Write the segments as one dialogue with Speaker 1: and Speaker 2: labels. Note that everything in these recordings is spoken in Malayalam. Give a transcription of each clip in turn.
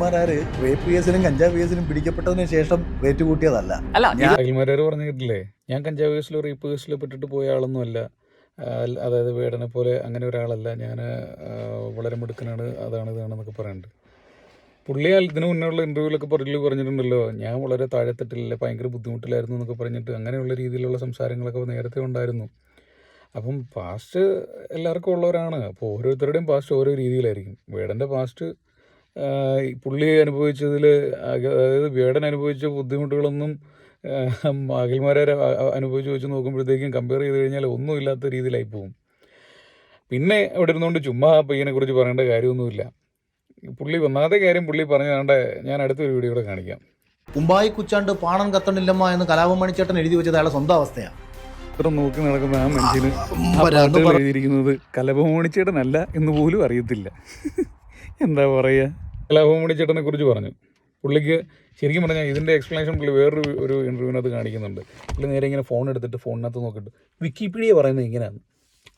Speaker 1: മാരാര് റേപ്പ് കേസിനും കഞ്ചാവ് കേസിനും പിടിക്കപ്പെട്ടതിന് ശേഷം റേറ്റ് കൂട്ടിയതല്ല.
Speaker 2: അല്ല
Speaker 1: ഞാൻ
Speaker 3: അഖിൽമാരാർ പറഞ്ഞു കേട്ടില്ലേ? ഞാൻ കഞ്ചാവ് കേസിലോ റേപ്പ് കേസിലോ പെട്ടിട്ട് പോയ ആളൊന്നും അല്ല. അതായത് വേടനെ പോലെ അങ്ങനെ ഒരാളല്ല. ഞാൻ വളരെ മിടുക്കനാണ് അതാണ് ഇതാണെന്നൊക്കെ പറയുന്നുണ്ട് പുള്ളി ഇതിന് മുന്നേയുള്ള ഇന്റർവ്യൂവിലൊക്കെ പറഞ്ഞു പറഞ്ഞിട്ടുണ്ടല്ലോ. ഞാൻ വളരെ താഴെത്തട്ടില്ല ഭയങ്കര ബുദ്ധിമുട്ടിലായിരുന്നു എന്നൊക്കെ പറഞ്ഞിട്ട് അങ്ങനെയുള്ള രീതിയിലുള്ള സംസാരങ്ങളൊക്കെ നേരത്തെ ഉണ്ടായിരുന്നു. അപ്പം പാസ്റ്റ് എല്ലാവർക്കും ഉള്ളവരാണ്. അപ്പോൾ ഓരോരുത്തരുടെയും പാസ്റ്റ് ഓരോ രീതിയിലായിരിക്കും. വേടന്റെ പാസ്റ്റ് പുള്ളി അനുഭവിച്ചതിൽ അതായത് വേടൻ അനുഭവിച്ച ബുദ്ധിമുട്ടുകളൊന്നും അഖിൽമാരെ അനുഭവിച്ച് വെച്ച് നോക്കുമ്പോഴത്തേക്കും കമ്പയർ ചെയ്ത് കഴിഞ്ഞാൽ ഒന്നുമില്ലാത്ത രീതിയിലായി പോകും പിന്നെ അവിടെ ഇരുന്നുകൊണ്ട് ചുമ്മാ ആ പയ്യനെ കുറിച്ച് പറയേണ്ട കാര്യമൊന്നുമില്ല. പുള്ളി ഒന്നാമത്തെ കാര്യം പുള്ളി പറഞ്ഞാണ്ട് ഞാൻ അടുത്തൊരു വീഡിയോ കൂടെ കാണിക്കാം.
Speaker 1: കുമ്പായി കുച്ചാണ്ട് പാണം കത്തണില്ലമ്മ എന്ന് കലാപം മണിച്ചേട്ടൻ എഴുതി വെച്ചത് അയാളെ സ്വന്തം അവസ്ഥയാണ്
Speaker 3: ഇത്ര നോക്കി നടക്കുന്ന ആ മനുഷ്യന് എഴുതിയിരിക്കുന്നത് കലഭമോണിച്ചേട്ടനല്ല എന്ന് പോലും അറിയത്തില്ല. എന്താ പറയുക കലാഭമോണിച്ചേട്ടനെ കുറിച്ച് പറഞ്ഞു. പുള്ളിക്ക് ശരിക്കും പറഞ്ഞാൽ ഇതിന്റെ എക്സ്പ്ലനേഷൻ പുള്ളി വേറൊരു ഒരു ഇന്റർവ്യൂവിനകത്ത് കാണിക്കുന്നുണ്ട്. പുള്ളി നേരെ ഇങ്ങനെ ഫോൺ എടുത്തിട്ട് ഫോണിനകത്ത് നോക്കിയിട്ട് വിക്കിപീഡിയ പറയുന്നത് ഇങ്ങനെയാണ്.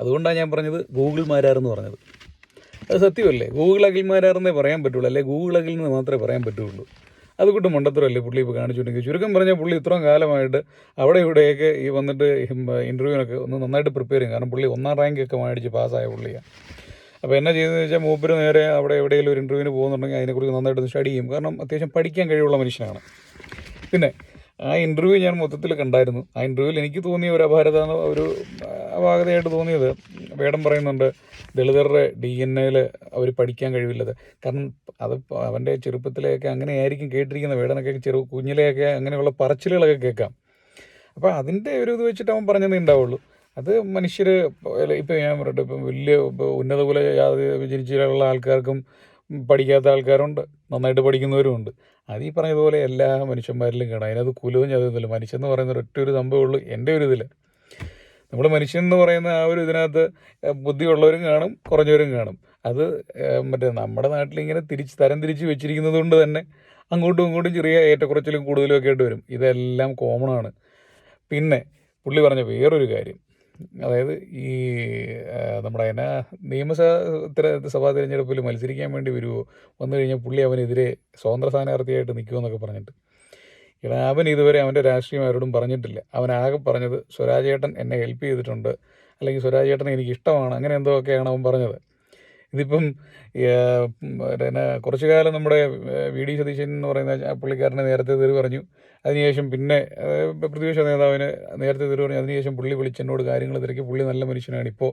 Speaker 3: അതുകൊണ്ടാണ് ഞാൻ പറഞ്ഞത് ഗൂഗിൾ മാരാരെന്ന് പറഞ്ഞത്. അത് സത്യമല്ലേ? ഗൂഗിൾ അഖിൽ മാരാറെന്നേ പറയാൻ പറ്റുള്ളൂ. അല്ലെ ഗൂഗിൾ അഖിൽ നിന്ന് മാത്രമേ പറയാൻ പറ്റുള്ളൂ. അത് കൂട്ട് മണ്ടത്തരമല്ലേ പുള്ളി ഇപ്പോൾ കാണിച്ചിട്ടുണ്ടെങ്കിൽ ചുരുക്കം പറഞ്ഞാൽ പുള്ളി ഇത്രയും കാലമായിട്ട് അവിടെ ഇവിടെയൊക്കെ ഈ വന്നിട്ട് ഇന്റർവ്യൂവിനൊക്കെ ഒന്ന് നന്നായിട്ട് പ്രിപ്പയർ ചെയ്യും. കാരണം പുള്ളി ഒന്നാം റാങ്ക് ഒക്കെ മേടിച്ച് പാസ്സായ പുള്ളിയാണ് അപ്പോൾ എന്നാ ചെയ്തതെന്ന് വെച്ചാൽ മൂപ്പര് നേരെ അവിടെ എവിടെയെങ്കിലും ഒരു ഇന്റർവ്യൂവിന് പോകുന്നുണ്ടെങ്കിൽ അതിനെക്കുറിച്ച് നന്നായിട്ട് സ്റ്റഡി ചെയ്യും. കാരണം അത്യാവശ്യം പഠിക്കാൻ കഴിവുള്ള മനുഷ്യനാണ്. പിന്നെ ആ ഇന്റർവ്യൂ ഞാൻ മൊത്തത്തിൽ കണ്ടായിരുന്നു. ആ ഇന്റർവ്യൂവിൽ എനിക്ക് തോന്നിയ ഒരു അപാരത ഒരു അപാകതയായിട്ട് തോന്നിയത്. വേടം പറയുന്നുണ്ട് ദളിതരുടെ ഡി എൻ എയിൽ അവർ പഠിക്കാൻ കഴിവില്ലത്. കാരണം അത് അവന്റെ ചെറുപ്പത്തിലെയൊക്കെ അങ്ങനെ ആയിരിക്കും കേട്ടിരിക്കുന്ന വേടനൊക്കെ ചെറു കുഞ്ഞിലെയൊക്കെ അങ്ങനെയുള്ള പറച്ചിലുകളൊക്കെ കേൾക്കാം. അപ്പോൾ അതിന്റെ ഒരു ഇത് വെച്ചിട്ട് അവൻ പറഞ്ഞതേ ഉണ്ടാവുള്ളൂ. അത് മനുഷ്യർ ഇപ്പം ഞാൻ പറയട്ടെ ഇപ്പം വലിയ ഇപ്പോൾ ഉന്നത കുല ജാതി ആൾക്കാർക്കും പഠിക്കാത്ത ആൾക്കാരുണ്ട് നന്നായിട്ട് പഠിക്കുന്നവരുമുണ്ട് അത് ഈ പറഞ്ഞതുപോലെ എല്ലാ മനുഷ്യന്മാരിലും കാണാം. അതിനകത്ത് കുലവും ചതുന്നില്ല മനുഷ്യൻ എന്ന് പറയുന്ന ഒറ്റ ഒരു സംഭവം ഉള്ളൂ എന്റെ ഒരു ഇതിൽ നമ്മൾ മനുഷ്യൻ എന്ന് പറയുന്ന ആ ഒരു ഇതിനകത്ത് ബുദ്ധിയുള്ളവരും കാണും കുറഞ്ഞവരും കാണും. അത് മറ്റേ നമ്മുടെ നാട്ടിൽ ഇങ്ങനെ തിരിച്ച് തരം തിരിച്ച് വെച്ചിരിക്കുന്നത് കൊണ്ട് തന്നെ അങ്ങോട്ടും ഇങ്ങോട്ടും ചെറിയ ഏറ്റക്കുറച്ചിലും കൂടുതലും ഒക്കെ ആയിട്ട് വരും. ഇതെല്ലാം കോമൺ ആണ്. പിന്നെ പുള്ളി പറഞ്ഞ വേറൊരു കാര്യം. അതായത് ഈ നമ്മുടെ എന്നാ നിയമസഭ തിര- സഭാ തിരഞ്ഞെടുപ്പിൽ മത്സരിക്കാൻ വേണ്ടി വരുമോ വന്നു കഴിഞ്ഞാൽ പുള്ളി അവനെതിരെ സ്വതന്ത്ര സ്ഥാനാർത്ഥിയായിട്ട് നിൽക്കുമെന്നൊക്കെ പറഞ്ഞിട്ട്. എടാ അവൻ ഇതുവരെ അവന്റെ രാഷ്ട്രീയം ആരോടും പറഞ്ഞിട്ടില്ല. അവൻ ആകെ പറഞ്ഞത് സ്വരാജേട്ടൻ എന്നെ ഹെൽപ്പ് ചെയ്തിട്ടുണ്ട്. അല്ലെങ്കിൽ സ്വരാജേട്ടൻ എനിക്ക് ഇഷ്ടമാണ് അങ്ങനെ എന്തോ ഒക്കെയാണ് അവൻ പറഞ്ഞത്. ഇതിപ്പം പിന്നെ കുറച്ചു കാലം നമ്മുടെ വി ഡി സതീശൻ എന്ന് പറയുന്ന പുള്ളിക്കാരനെ നേരത്തെ തെറി പറഞ്ഞു. അതിനുശേഷം പിന്നെ പ്രതിപക്ഷ നേതാവിന് നേരത്തെ തെറി പറഞ്ഞു. അതിനുശേഷം പുള്ളി വിളിച്ചെന്നോട് കാര്യങ്ങൾ തിരക്കി. പുള്ളി നല്ല മനുഷ്യനാണ്. ഇപ്പോൾ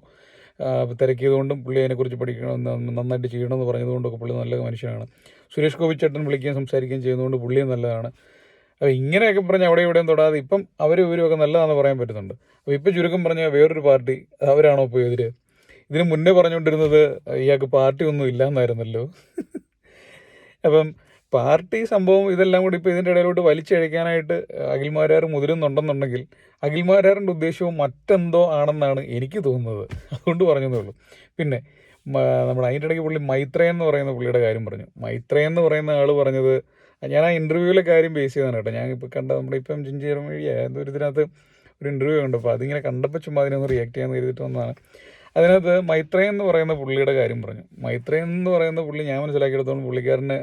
Speaker 3: തിരക്കിയതുകൊണ്ടും പുള്ളി അതിനെക്കുറിച്ച് പഠിക്കണമെന്ന് നന്നായിട്ട് ചെയ്യണമെന്ന് പറഞ്ഞതുകൊണ്ടൊക്കെ പുള്ളി നല്ല മനുഷ്യനാണ്. സുരേഷ് ഗോപി ചേട്ടൻ വിളിക്കുകയും സംസാരിക്കുകയും ചെയ്യുന്നതുകൊണ്ട് പുള്ളിയും നല്ലതാണ്. അപ്പോൾ ഇങ്ങനെയൊക്കെ പറഞ്ഞ് അവിടെ ഇവിടെയും തൊടാതെ ഇപ്പം അവരും ഇവരും ഒക്കെ നല്ലതാണെന്ന് പറയാൻ പറ്റുന്നുണ്ട്. അപ്പോൾ ഇപ്പം ചുരുക്കം പറഞ്ഞാൽ വേറൊരു പാർട്ടി അവരാണോ ഇപ്പോൾ എതിര്? ഇതിന് മുന്നേ പറഞ്ഞുകൊണ്ടിരുന്നത് ഇയാൾക്ക് പാർട്ടി ഒന്നും ഇല്ലയെന്നായിരുന്നല്ലോ അപ്പം പാർട്ടി സംഭവം ഇതെല്ലാം കൂടി ഇപ്പോൾ ഇതിന്റെ ഇടയിലോട്ട് വലിച്ചഴിക്കാനായിട്ട് അഖിൽമാരാർ മുതിരുന്നുണ്ടെന്നുണ്ടെങ്കിൽ അഖിൽമാരാറിന്റെ ഉദ്ദേശവും മറ്റെന്തോ ആണെന്നാണ് എനിക്ക് തോന്നുന്നത്. അതുകൊണ്ട് പറഞ്ഞതേ ഉള്ളൂ. പിന്നെ നമ്മുടെ അതിന്റെ ഇടയ്ക്ക് പുള്ളി മൈത്രേയൻ എന്ന് പറയുന്ന പുള്ളിയുടെ കാര്യം പറഞ്ഞു. മൈത്രേയൻ എന്ന് പറയുന്ന ആൾ പറഞ്ഞത് ഞാൻ ആ ഇന്റർവ്യൂവിലെ കാര്യം ബേസ് ചെയ്താണ് കേട്ടോ. ഞാൻ ഇപ്പോൾ കണ്ട നമ്മുടെ ഇപ്പം ജിഞ്ചിയർ മീഡിയ ഏതോ ഒരു ഇതിനകത്ത് ഒരു ഇന്റർവ്യൂ ഉണ്ട് അപ്പോൾ അതിങ്ങനെ കണ്ടപ്പോൾ ചുമ്മാ അതിനൊന്ന് റിയാക്ട് ചെയ്യാൻ കരുതിയിട്ട് വന്നതാണ്. അതിനകത്ത് മൈത്രേയൻ എന്ന് പറയുന്ന പുള്ളിയുടെ കാര്യം പറഞ്ഞു. മൈത്രേയൻ എന്ന് പറയുന്ന പുള്ളി ഞാൻ മനസ്സിലാക്കിയെടുത്തോളം പുള്ളിക്കാരന്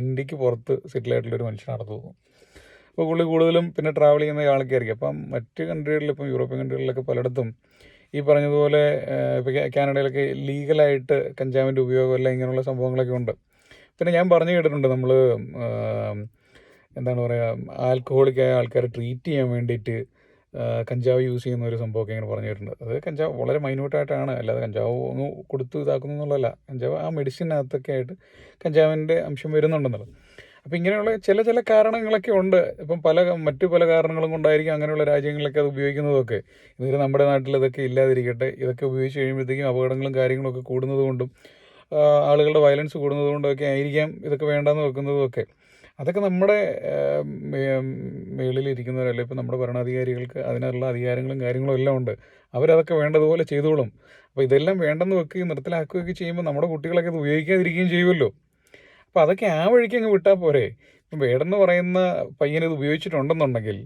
Speaker 3: ഇന്ത്യയ്ക്ക് പുറത്ത് സെറ്റിൽ ആയിട്ടുള്ളൊരു മനുഷ്യനാണെന്ന് തോന്നുന്നു. അപ്പോൾ പുള്ളി കൂടുതലും പിന്നെ ട്രാവൽ ചെയ്യുന്ന ആൾക്കായിരിക്കും അപ്പം മറ്റ് കൺട്രികളിൽ ഇപ്പം യൂറോപ്യൻ കൺട്രികളിലൊക്കെ പലയിടത്തും ഈ പറഞ്ഞതുപോലെ ഇപ്പോൾ കാനഡയിലൊക്കെ ലീഗലായിട്ട് കഞ്ചാവിന്റെ ഉപയോഗം എല്ലാം ഇങ്ങനെയുള്ള സംഭവങ്ങളൊക്കെ ഉണ്ട്. പിന്നെ ഞാൻ പറഞ്ഞു കേട്ടിട്ടുണ്ട് നമ്മൾ എന്താണ് പറയുക ആൽക്കഹോളിക്കായ ആൾക്കാരെ ട്രീറ്റ് ചെയ്യാൻ വേണ്ടിയിട്ട് കഞ്ചാവ് യൂസ് ചെയ്യുന്ന ഒരു സംഭവമൊക്കെ ഇങ്ങനെ പറഞ്ഞു കേട്ടിട്ടുണ്ട് അത് കഞ്ചാവ് വളരെ മൈന്യൂട്ടായിട്ടാണ്. അല്ലാതെ കഞ്ചാവ് ഒന്ന് കൊടുത്ത് ഇതാക്കുന്നു എന്നുള്ളതല്ല. കഞ്ചാവ് ആ മെഡിസിനകത്തൊക്കെ ആയിട്ട് കഞ്ചാവിന്റെ അംശം വരുന്നുണ്ടെന്നുള്ളത്. അപ്പോൾ ഇങ്ങനെയുള്ള ചില ചില കാരണങ്ങളൊക്കെ ഉണ്ട്. ഇപ്പം പല മറ്റു പല കാരണങ്ങളും കൊണ്ടായിരിക്കും അങ്ങനെയുള്ള രാജ്യങ്ങളിലൊക്കെ അത് ഉപയോഗിക്കുന്നതൊക്കെ. ഇതുവരെ നമ്മുടെ നാട്ടിൽ ഇതൊക്കെ ഇല്ലാതിരിക്കട്ടെ. ഇതൊക്കെ ഉപയോഗിച്ച് കഴിയുമ്പോഴത്തേക്കും അപകടങ്ങളും കാര്യങ്ങളൊക്കെ കൂടുന്നതുകൊണ്ടും ആളുകളുടെ വയലൻസ് കൂടുന്നതുകൊണ്ടൊക്കെ ആയിരിക്കാം ഇതൊക്കെ വേണ്ടാന്ന് വെക്കുന്നതും ഒക്കെ അതൊക്കെ നമ്മുടെ മേളിലിരിക്കുന്നവരല്ല? ഇപ്പം നമ്മുടെ ഭരണാധികാരികൾക്ക് അതിനുള്ള അധികാരങ്ങളും കാര്യങ്ങളും എല്ലാം ഉണ്ട്. അവരതൊക്കെ വേണ്ടതുപോലെ ചെയ്തോളും. അപ്പോൾ ഇതെല്ലാം വേണ്ടെന്ന് വെക്കുകയും നിർത്തലാക്കുകയൊക്കെ ചെയ്യുമ്പോൾ നമ്മുടെ കുട്ടികളൊക്കെ ഇത് ഉപയോഗിക്കാതിരിക്കുകയും ചെയ്യുമല്ലോ. അപ്പോൾ അതൊക്കെ ആ വഴിക്ക് അങ്ങ് വിട്ടാൽ പോരെ. ഇപ്പം വേടെന്ന് പറയുന്ന പയ്യൻ ഇത് ഉപയോഗിച്ചിട്ടുണ്ടെന്നുണ്ടെങ്കിൽ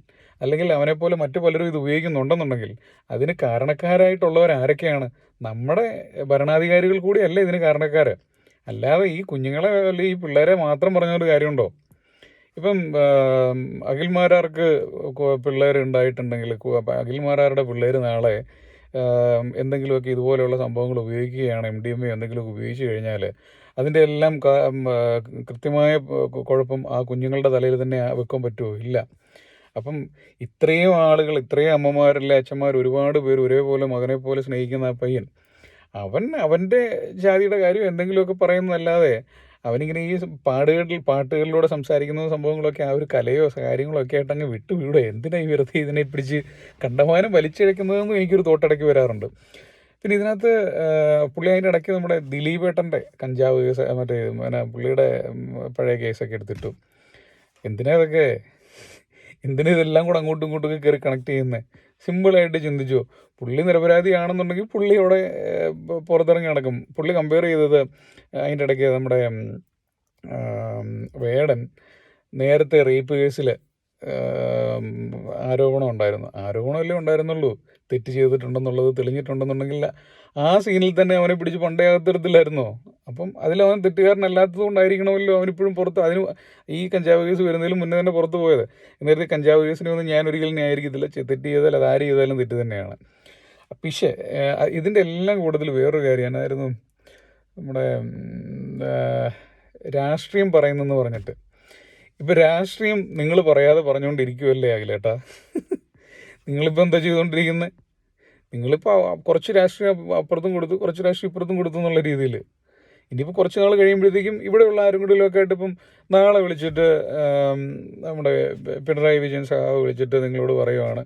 Speaker 3: അല്ലെങ്കിൽ അവനെപ്പോലെ മറ്റു പലരും ഇത് ഉപയോഗിക്കുന്നുണ്ടെന്നുണ്ടെങ്കിൽ അതിന് കാരണക്കാരായിട്ടുള്ളവർ ആരൊക്കെയാണ്? നമ്മുടെ ഭരണാധികാരികൾ കൂടിയല്ല ഇതിന് കാരണക്കാർ അല്ലാതെ ഈ കുഞ്ഞുങ്ങളെ അല്ലെങ്കിൽ ഈ പിള്ളേരെ മാത്രം പറഞ്ഞൊരു കാര്യമുണ്ടോ? ഇപ്പം അഖിൽമാരാർക്ക് പിള്ളേർ ഉണ്ടായിട്ടുണ്ടെങ്കിൽ അഖിൽമാരാരുടെ പിള്ളേർ നാളെ എന്തെങ്കിലുമൊക്കെ ഇതുപോലെയുള്ള സംഭവങ്ങൾ ഉപയോഗിക്കുകയാണ് എം ഡി എം എ എന്തെങ്കിലുമൊക്കെ ഉപയോഗിച്ച് കഴിഞ്ഞാൽ അതിന്റെ എല്ലാം കൃത്യമായ കുഴപ്പം ആ കുഞ്ഞുങ്ങളുടെ തലയിൽ തന്നെ വെക്കാൻ പറ്റുമോ ഇല്ല. അപ്പം ഇത്രയും ആളുകൾ ഇത്രയും അമ്മമാരല്ലേ അച്ഛന്മാർ ഒരുപാട് പേര് ഒരേപോലെ മകനെ പോലെ സ്നേഹിക്കുന്ന ആ പയ്യൻ അവൻ അവന്റെ ജാതിയുടെ കാര്യം എന്തെങ്കിലുമൊക്കെ പറയുന്നതല്ലാതെ അവനിങ്ങനെ ഈ പാടുകളിൽ പാട്ടുകളിലൂടെ സംസാരിക്കുന്ന സംഭവങ്ങളൊക്കെ ആ ഒരു കലയോ കാര്യങ്ങളോ ഒക്കെ ആയിട്ട് അങ്ങ് വിട്ടു. വീടോ എന്തിനാ ഈ വെറുതെ ഇതിനെ പിടിച്ച് കണ്ടമാനം വലിച്ചിഴക്കുന്നതെന്നും എനിക്കൊരു തോട്ടിടയ്ക്ക് വരാറുണ്ട്. പിന്നെ ഇതിനകത്ത് പുള്ളി അതിന്റെ ഇടയ്ക്ക് നമ്മുടെ ദിലീപേട്ടന്റെ കഞ്ചാവ് കേസ് മറ്റേ പിന്നെ പുള്ളിയുടെ പഴയ കേസൊക്കെ എടുത്തിട്ടു. എന്തിനാ ഇതൊക്കെ? എന്തിനാ ഇതെല്ലാം കൂടെ അങ്ങോട്ടും ഇങ്ങോട്ടും കയറി കണക്ട് ചെയ്യുന്നത് സിമ്പിളായിട്ട് ചിന്തിച്ചു. പുള്ളി നിരപരാധിയാണെന്നുണ്ടെങ്കിൽ പുള്ളി അവിടെ പുറത്തിറങ്ങി നടക്കും. പുള്ളി കമ്പയർ ചെയ്തത് അതിന്റെ ഇടയ്ക്ക് നമ്മുടെ വേടൻ നേരത്തെ റേപ്പ് കേസിൽ ആരോപണം ഉണ്ടായിരുന്നു. ആരോപണമല്ലേ ഉണ്ടായിരുന്നുള്ളൂ. തെറ്റ് ചെയ്തിട്ടുണ്ടെന്നുള്ളത് തെളിഞ്ഞിട്ടുണ്ടെന്നുണ്ടെങ്കിൽ ആ സീനിൽ തന്നെ അവനെ പിടിച്ച് പണ്ടേ അകത്തിടത്തില്ലായിരുന്നോ? അപ്പം അതിലവൻ തെറ്റുകാരനല്ലാത്തത് കൊണ്ടായിരിക്കണമല്ലോ അവനിപ്പോഴും പുറത്ത് അതിന് ഈ കഞ്ചാവ് കേസ് വരുന്നതിലും മുന്നേ തന്നെ പുറത്ത് പോയത്. നേരത്തെ കഞ്ചാവ് കേസിനെ ഒന്നും ഞാൻ ഒരിക്കലും ന്യായീകരിക്കത്തില്ല തെറ്റ് ചെയ്താൽ അത് ആര് ചെയ്താലും തെറ്റ് തന്നെയാണ്. പക്ഷേ ഇതിന്റെ എല്ലാം കൂടുതൽ വേറൊരു കാര്യം നമ്മുടെ രാഷ്ട്രീയം പറയുന്നെന്ന് പറഞ്ഞിട്ട്. ഇപ്പം രാഷ്ട്രീയം നിങ്ങൾ പറയാതെ പറഞ്ഞുകൊണ്ടിരിക്കുമല്ലേ അഖിലേട്ടാ? നിങ്ങളിപ്പോൾ എന്താ ചെയ്തുകൊണ്ടിരിക്കുന്നത് നിങ്ങളിപ്പോൾ കുറച്ച് രാഷ്ട്രീയം അപ്പുറത്തും കൊടുത്തു കുറച്ച് രാഷ്ട്രീയം ഇപ്പുറത്തും കൊടുത്തു എന്നുള്ള രീതിയിൽ ഇനിയിപ്പോൾ കുറച്ച് നാൾ കഴിയുമ്പോഴത്തേക്കും ഇവിടെയുള്ള ആരും കൂടെ ഒക്കെ ആയിട്ട് ഇപ്പം നാളെ വിളിച്ചിട്ട് നമ്മുടെ പിണറായി വിജയൻ സഹാവ് വിളിച്ചിട്ട് നിങ്ങളോട് പറയുവാണ്.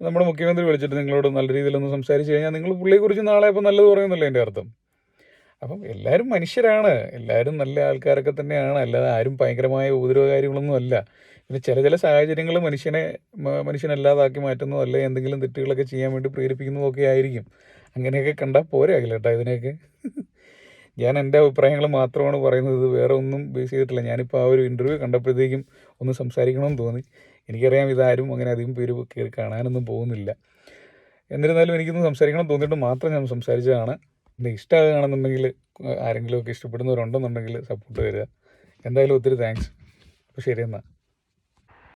Speaker 3: നമ്മുടെ മുഖ്യമന്ത്രി വിളിച്ചിട്ട് നിങ്ങളോട് നല്ല രീതിയിലൊന്ന് സംസാരിച്ച് കഴിഞ്ഞാൽ നിങ്ങൾ പുള്ളിയെക്കുറിച്ച് നാളെ ഇപ്പോൾ നല്ലത് പറയുന്നല്ലേ എന്റെ അർത്ഥം? അപ്പം എല്ലാവരും മനുഷ്യരാണ്. എല്ലാവരും നല്ല ആൾക്കാരൊക്കെ തന്നെയാണ്. അല്ലാതെ ആരും ഭയങ്കരമായ ഉപദ്രവകാരികളൊന്നും അല്ല പിന്നെ ചില ചില സാഹചര്യങ്ങൾ മനുഷ്യനെ മനുഷ്യനല്ലാതാക്കി മാറ്റുന്നതോ അല്ലെ എന്തെങ്കിലും തെറ്റുകളൊക്കെ ചെയ്യാൻ വേണ്ടി പ്രേരിപ്പിക്കുന്നതോ ഒക്കെ ആയിരിക്കും. അങ്ങനെയൊക്കെ കണ്ടാൽ പോരെ കേട്ടോ ഇതിനെയൊക്കെ. ഞാൻ എന്റെ അഭിപ്രായങ്ങൾ മാത്രമാണ് പറയുന്നത്. വേറെ ഒന്നും ബേസ് ചെയ്തിട്ടില്ല. ഞാനിപ്പോൾ ആ ഒരു ഇന്റർവ്യൂ കണ്ടപ്പോഴത്തേക്കും ഒന്ന് സംസാരിക്കണമെന്ന് തോന്നി. എനിക്കറിയാം ഇതാരും അങ്ങനെ അധികം പേര് കാണാനൊന്നും പോകുന്നില്ല. എന്നിരുന്നാലും എനിക്കൊന്ന് സംസാരിക്കണം തോന്നിയിട്ട് മാത്രം ഞാൻ സംസാരിച്ചതാണ്. എന്റെ ഇഷ്ടമാകുകയാണെന്നുണ്ടെങ്കിൽ ആരെങ്കിലുമൊക്കെ ഇഷ്ടപ്പെടുന്നവരുണ്ടെന്നുണ്ടെങ്കിൽ സപ്പോർട്ട് തരിക. എന്തായാലും ഒത്തിരി താങ്ക്സ് അപ്പോൾ ശരി എന്നാൽ